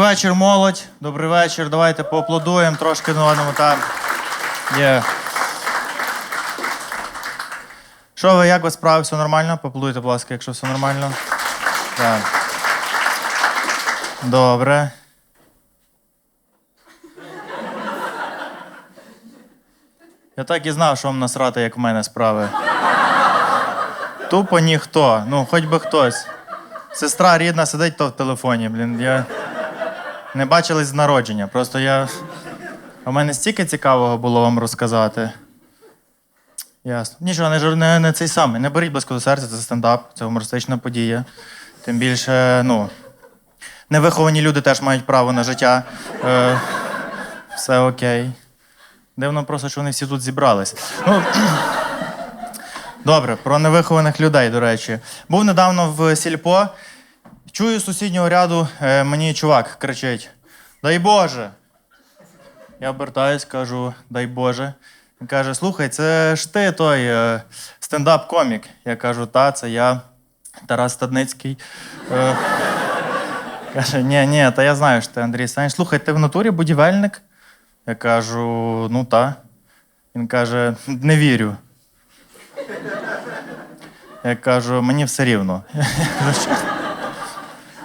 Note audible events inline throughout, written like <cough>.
Добрий вечір, молодь. Добрий вечір. Давайте поаплодуємо трошки на одному там. Є. Що ви, як ви справи? Все нормально? Поаплодуйте, будь ласка, якщо все нормально. Так. Добре. Я так і знав, що вам насрати, як в мене справи. Тупо ніхто. Ну, хоч би хтось. Сестра рідна сидить то в телефоні, блін. Я не бачились з народження. Просто я. У мене стільки цікавого було вам розказати. Ясно. Нічого, не, не, не цей самий. Не беріть близько до серця, це стендап, це гумористична подія. Тим більше, ну, невиховані люди теж мають право на життя. Е, все окей. Дивно просто, що вони всі тут зібрались. Ну, <clears throat> Добре, про невихованих людей, до речі. Був недавно в сільпо. Чую з сусіднього ряду, е, мені чувак кричить: Дай Боже! Я обертаюсь, кажу, дай Боже. Він каже: слухай, це ж ти той е, стендап-комік. Я кажу, та, це я, Тарас Стадницький. Е, каже, ні, ні, та я знаю, що ти Андрій Саніч. Слухай, ти в натурі будівельник? Я кажу, ну та. Він каже, не вірю. Я кажу, мені все рівно.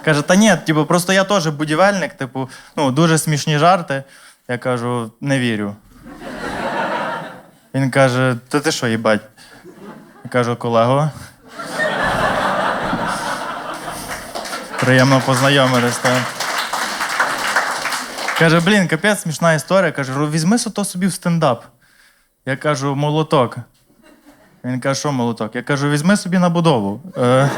Каже, та ні, типу, просто я теж будівельник, типу, ну, дуже смішні жарти. Я кажу, не вірю. Він каже, та ти що, їбать? Я кажу, колего. Приємно познайомитись. Так. Каже, блін, капець, смішна історія. Каже, візьми сото собі в стендап. Я кажу, молоток. Він каже, що молоток? Я кажу, візьми собі на будову. Е,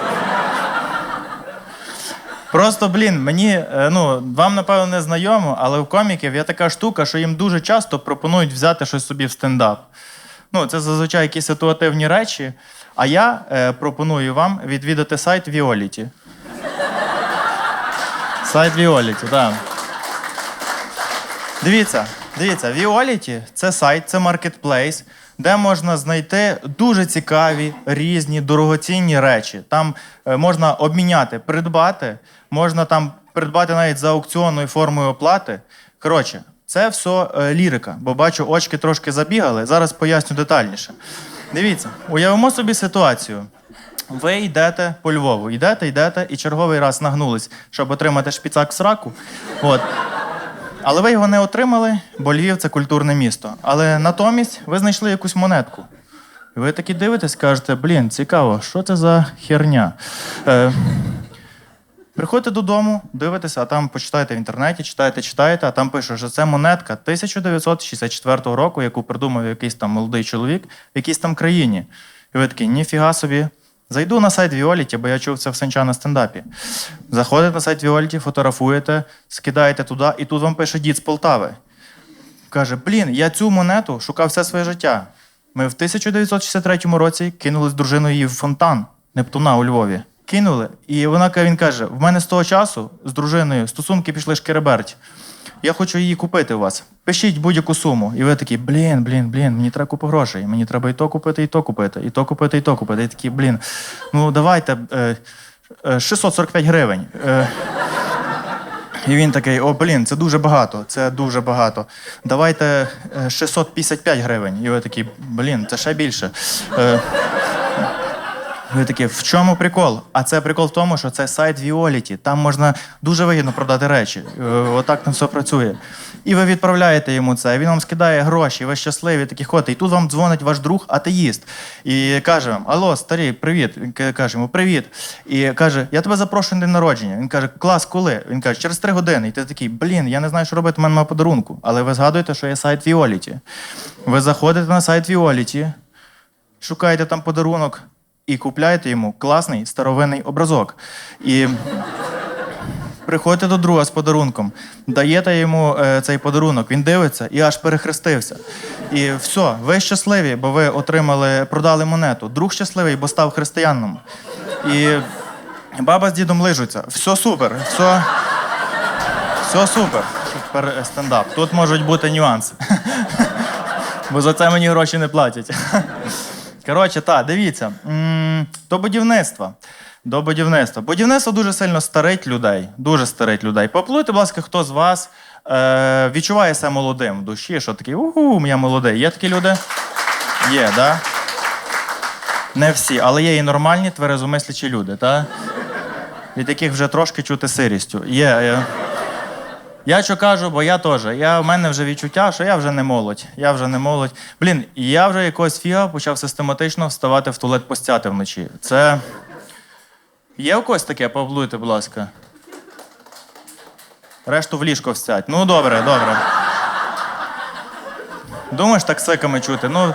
Просто, блін, мені, е, ну, вам, напевно, не знайомо, але у коміків є така штука, що їм дуже часто пропонують взяти щось собі в стендап. Ну, це зазвичай якісь ситуативні речі. А я е, пропоную вам відвідати сайт Violet. Сайт Violet, так. Дивіться, дивіться, Violet – це сайт, це маркетплейс, де можна знайти дуже цікаві, різні, дорогоцінні речі. Там е, можна обміняти, придбати, можна там придбати навіть за аукціонною формою оплати. Коротше, це все е, лірика, бо бачу, очки трошки забігали. Зараз поясню детальніше. Дивіться, уявимо собі ситуацію. Ви йдете по Львову, йдете, йдете, і черговий раз нагнулись, щоб отримати шпіцак сраку. От. Але ви його не отримали, бо Львів це культурне місто. Але натомість ви знайшли якусь монетку. І ви такі дивитесь, кажете, блін, цікаво, що це за херня? Е, приходите додому, дивитеся, а там почитаєте в інтернеті, читаєте, читаєте, а там пише, що це монетка 1964 року, яку придумав якийсь там молодий чоловік в якійсь там країні. І ви такі, ніфіга собі. Зайду на сайт Віоліті, бо я чув це в Сенча на стендапі. Заходите на сайт Віоліті, фотографуєте, скидаєте туди, і тут вам пише дід з Полтави. Каже: Блін, я цю монету шукав все своє життя. Ми в 1963 році кинули з дружиною її в фонтан Нептуна у Львові. Кинули, і вона він каже: в мене з того часу з дружиною стосунки пішли шкереберть. Я хочу її купити у вас. Пишіть будь-яку суму. І ви такі, блін, блін, блін, мені треба купу грошей. Мені треба і то купити, і то купити, і то купити, і то купити. І такі, блін, ну давайте е, е, 645 гривень. Е, і він такий: о, блін, це дуже багато, це дуже багато. Давайте е, 655 гривень. І ви такі, блін, це ще більше. Ви такі, в чому прикол? А це прикол в тому, що це сайт Violet. Там можна дуже вигідно продати речі. Е, Отак там все працює. І ви відправляєте йому це, він вам скидає гроші, ви щасливі, такі ходите. І тут вам дзвонить ваш друг атеїст. І каже вам: Алло, старий, привіт. Він ка- каже йому, привіт. І каже, я тебе запрошую на день народження. Він каже, клас, коли? Він каже, через три години. І ти такий, блін, я не знаю, що робити, в мене немає подарунку. Але ви згадуєте, що є сайт Violet. Ви заходите на сайт Violet, шукаєте там подарунок і купляєте йому класний старовинний образок. І приходите до друга з подарунком, даєте йому е, цей подарунок, він дивиться і аж перехрестився. І все, ви щасливі, бо ви отримали, продали монету. Друг щасливий, бо став християнином. І баба з дідом лижуться. Все супер, все, все супер. Тепер е, стендап. Тут можуть бути нюанси. <laughs> Бо за це мені гроші не платять. <laughs> Коротше, так, дивіться, М, то будівництво. До будівництва. Будівництво дуже сильно старить людей. Дуже старить людей. Поплуйте, будь ласка, хто з вас е, відчуває себе молодим в душі, що такий угу, я молодий. Є такі люди? Є? Да? Не всі, але є і нормальні тверезомислячі люди, так? Від яких вже трошки чути сирістю. Є. є. Я що кажу, бо я теж. Я, в мене вже відчуття, що я вже не молодь. Я вже не молодь. Блін, я вже якогось фіга почав систематично вставати в туалет постяти вночі. Це. Є у когось таке? Поаплодуйте, будь ласка. Решту в ліжко встять. Ну, добре, добре. Думаєш, так сиками чути? Ну.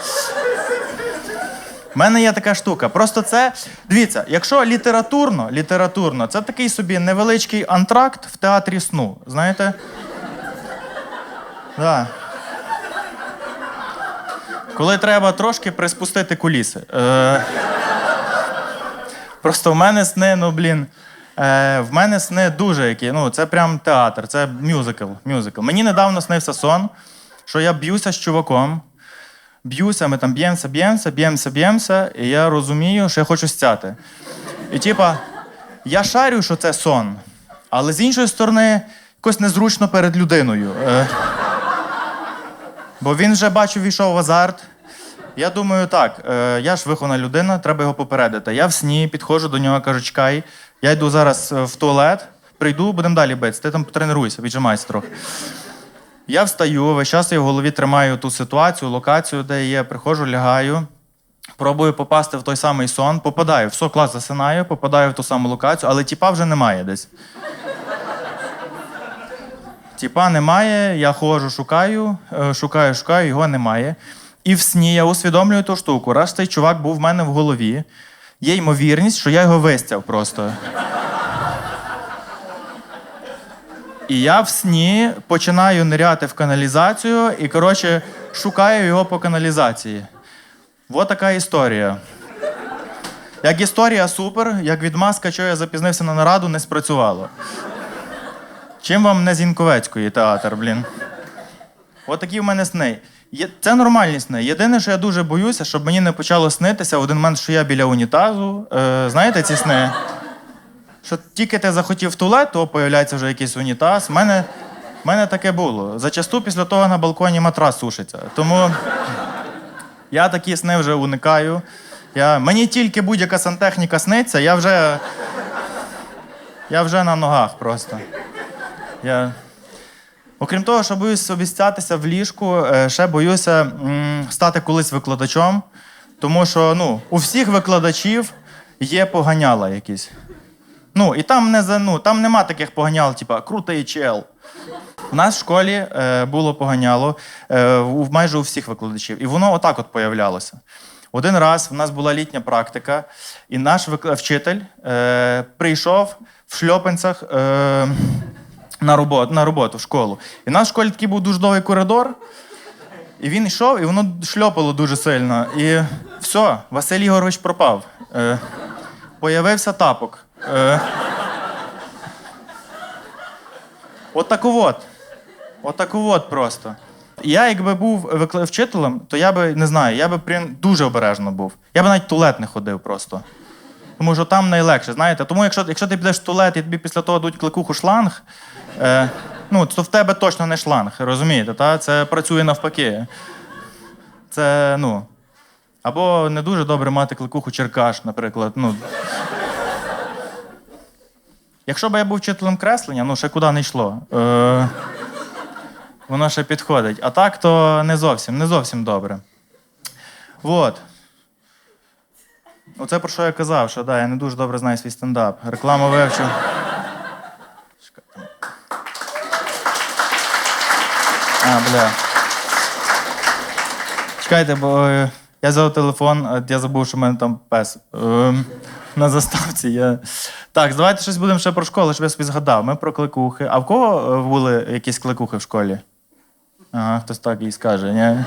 У мене є така штука. Просто це. Дивіться, якщо літературно, літературно, це такий собі невеличкий антракт в театрі сну. Знаєте? Да. Коли треба трошки приспустити куліси. Е... Просто в мене сни, ну блін. Е, в мене сни дуже які. Ну, це прям театр, це мюзикл. мюзикл. Мені недавно снився сон, що я б'юся з чуваком. Б'юся, ми там б'ємося, б'ємося, б'ємося, б'ємося, і я розумію, що я хочу стяти. І типа, я шарю, що це сон, але з іншої сторони, якось незручно перед людиною. Е, бо він вже бачу, війшов в азарт. Я думаю, так, е, я ж вихована людина, треба його попередити. Я в сні підходжу до нього, кажу, чекай, я йду зараз е, в туалет, прийду, будемо далі битися. Ти там потренуйся, віджимайся трохи. Я встаю, весь час я в голові тримаю ту ситуацію, локацію, де є, приходжу, лягаю, пробую попасти в той самий сон, попадаю, все, клас, засинаю, попадаю в ту саму локацію, але тіпа вже немає десь. Тіпа немає, я ходжу, шукаю, е, шукаю, шукаю, його немає. І в сні я усвідомлюю ту штуку. Раз цей чувак був в мене в голові, є ймовірність, що я його вистяв просто. І я в сні починаю ниряти в каналізацію і, коротше, шукаю його по каналізації. От така історія. Як історія супер, як відмазка, що я запізнився на нараду, не спрацювало. Чим вам не Зінковецької театр, блін? От такі в мене сни. Це нормальні сни. Єдине, що я дуже боюся, щоб мені не почало снитися в один момент, що я біля унітазу. Е, знаєте ці сни? Що тільки ти захотів в туалет, то появляється вже якийсь унітаз. У мене, мене таке було. Зачасту після того на балконі матрас сушиться. Тому я такі сни вже уникаю. Я, мені тільки будь-яка сантехніка сниться, я вже. Я вже на ногах просто. Я... Окрім того, що боюсь обіцятися в ліжку, е, ще боюся м, стати колись викладачом, тому що ну, у всіх викладачів є поганяла якісь. Ну, і там не за, ну, там нема таких поганял, типа крутий чел. У нас в школі е, було поганяло е, у, майже у всіх викладачів. І воно отак от появлялося. Один раз в нас була літня практика, і наш вчитель е, прийшов в шльопанцях е, на, роботу, на роботу в школу. І в нас в школі такий був дуже довгий коридор. І він йшов, і воно шльопало дуже сильно. І все, Василь Ігорович пропав. Е, появився тапок. Е, от таку от. От таку от просто. Я, якби був вчителем, то я би не знаю, я би прям дуже обережно був. Я би навіть в туалет не ходив просто. Тому що там найлегше, знаєте. Тому якщо, якщо ти підеш в туалет і тобі після того дуть кликуху шланг, е, ну, то в тебе точно не шланг, розумієте? Та? Це працює навпаки. Це, ну. Або не дуже добре мати кликуху черкаш, наприклад. Ну, Якщо б я був вчителем креслення, ну ще куди не йшло. Е, воно ще підходить. А так, то не зовсім, не зовсім добре. Вот. Оце про що я казав, що да, я не дуже добре знаю свій стендап. Рекламу вивчив. А, бля. Чекайте, бо е, я взяв телефон, я забув, що в мене там пес. Ем, на заставці. Я... Так, давайте щось будемо ще про школу, щоб я собі згадав. Ми про кликухи. А в кого е, були якісь кликухи в школі? Ага, хтось так і скаже, ні?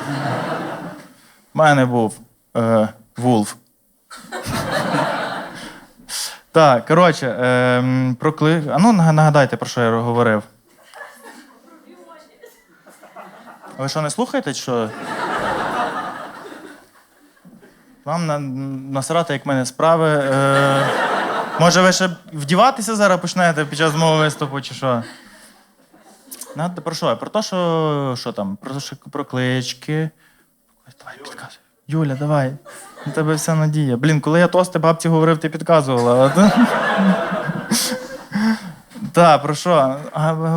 У мене був е, Вулф. Так, коротше, е, про клик. А ну нага- нагадайте, про що я говорив. Ви що, не слухаєте, що? Вам на, насрати, як в мене справи. Е, Може, ви ще вдіватися зараз почнете під час мого виступу, чи що? Надо, про що? Про те, що, що там? Про, що, про клички. Давай, підказуй. Юля, давай. На тебе вся надія. Блін, коли я тости бабці говорив, ти підказувала. <laughs> Так, про що?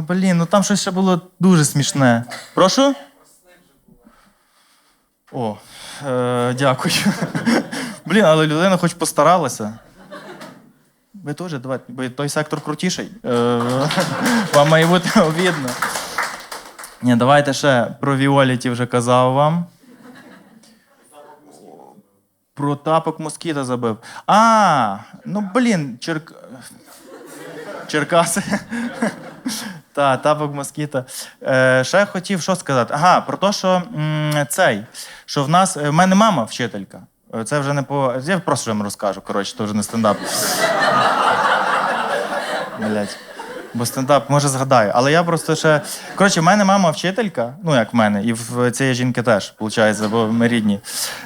Блін, ну там щось ще було дуже смішне. Прошу? О, е, дякую. <laughs> Блін, але людина хоч постаралася. Ви теж давайте, бо той сектор крутіший. Е, <laughs> вам має бути видно. Ні, давайте ще про Віоліті вже казав вам. Про тапок москіта забив. А, ну блін, черк... Черкаси. <laughs> Та, тапок москіта. Е, ще хотів що сказати. Ага, про те, що м, цей, що в нас. В мене мама вчителька. Е, Це вже не по. Я просто вам розкажу, коротше, це вже не стендап. Блять. Бо стендап, може, згадаю. Але я просто ще. Коротше, в мене мама вчителька, ну як в мене, і в цієї жінки теж, виходить, бо ми рідні.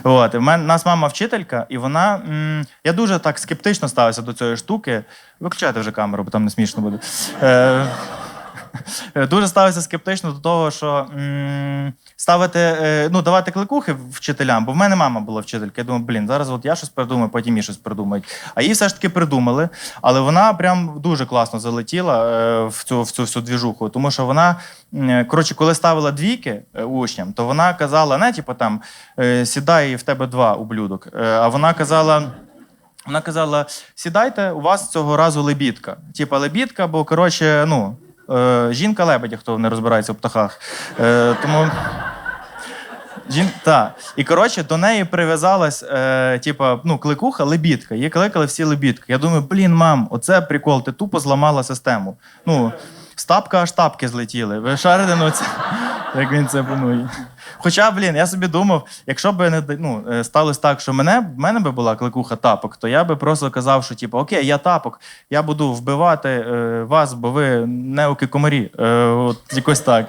От, в мене, нас мама вчителька, і вона. М, я дуже так скептично ставився до цієї штуки. Виключайте вже камеру, бо там не смішно буде. Е, Дуже ставився скептично до того, що ставити, е, ну, давати кликухи вчителям, бо в мене мама була вчителька. Я думаю, блін, зараз от я щось придумаю, потім їй щось придумають. А її все ж таки придумали. Але вона прям дуже класно залетіла е, в цю в цю всю двіжуху. Тому що вона, коротше, коли ставила двійки е, учням, то вона казала, не типу там е, сідай в тебе два ублюдок. Е, а вона казала. Вона казала: сідайте, у вас цього разу лебідка. Типа лебідка, бо коротше, ну, е, жінка лебедя, хто не розбирається в птахах. Е, тому. Жін... Та. І коротше, до неї прив'язалась, е, типа, ну, кликуха, лебідка. Її кликали всі лебідки. Я думаю, блін, мам, оце прикол, ти тупо зламала систему. Ну, Стапка тапка аж тапки злетіли. Ви шарите, ну це. Як він це панує, Хоча, блін, я собі думав, якщо б не ну, е, сталося так, що мене, в мене би була кликуха тапок, то я би просто казав, що типу, окей, я тапок, я буду вбивати е, вас, бо ви неуки комарі. Е, от якось так.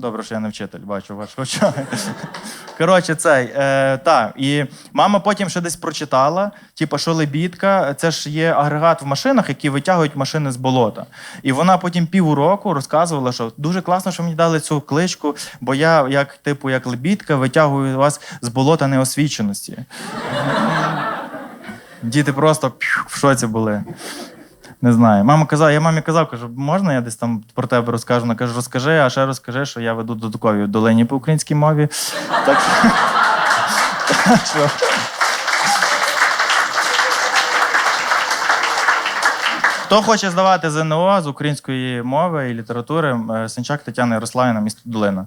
Добре, що я не вчитель, бачу ваш очах. <laughs> Коротше, цей. Е, так, і мама потім ще десь прочитала, типу, що лебідка, це ж є агрегат в машинах, які витягують машини з болота. І вона потім півроку розказувала, що дуже класно, що мені дали цю кличку, бо я, як, типу, як лебідка, витягую вас з болота неосвіченості. <laughs> Діти просто п'ю, в шоці були. Не знаю. Мама казала, я мамі казав, кажу, можна я десь там про тебе розкажу? Вона каже, розкажи, а ще розкажи, що я веду додаткові долині по українській мові. Так що. Хто хоче здавати ЗНО з української мови і літератури, е, Сенчак Тетяна Ярославівна, місто Долина.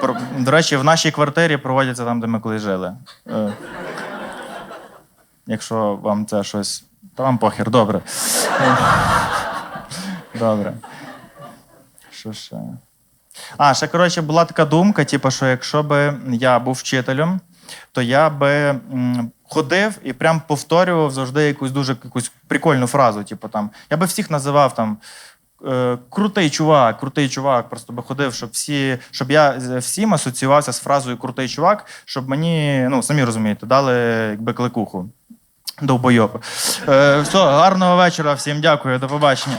Про- До речі, в нашій квартирі проводяться там, де ми колись жили. Е, Якщо вам це щось. Та вам похер, добре. Добре. Що ще? А, ще, коротше, була така думка, типу, що якщо б я був вчителем, то я би ходив і прям повторював завжди якусь дуже якусь прикольну фразу. Типу, там, я би всіх називав там. е, Крутий чувак, крутий чувак, просто би ходив, щоб всі, щоб я всім асоціювався з фразою крутий чувак, щоб мені, ну самі розумієте, дали якби кликуху. Довбойоби. Е, все, гарного вечора, всім дякую, до побачення.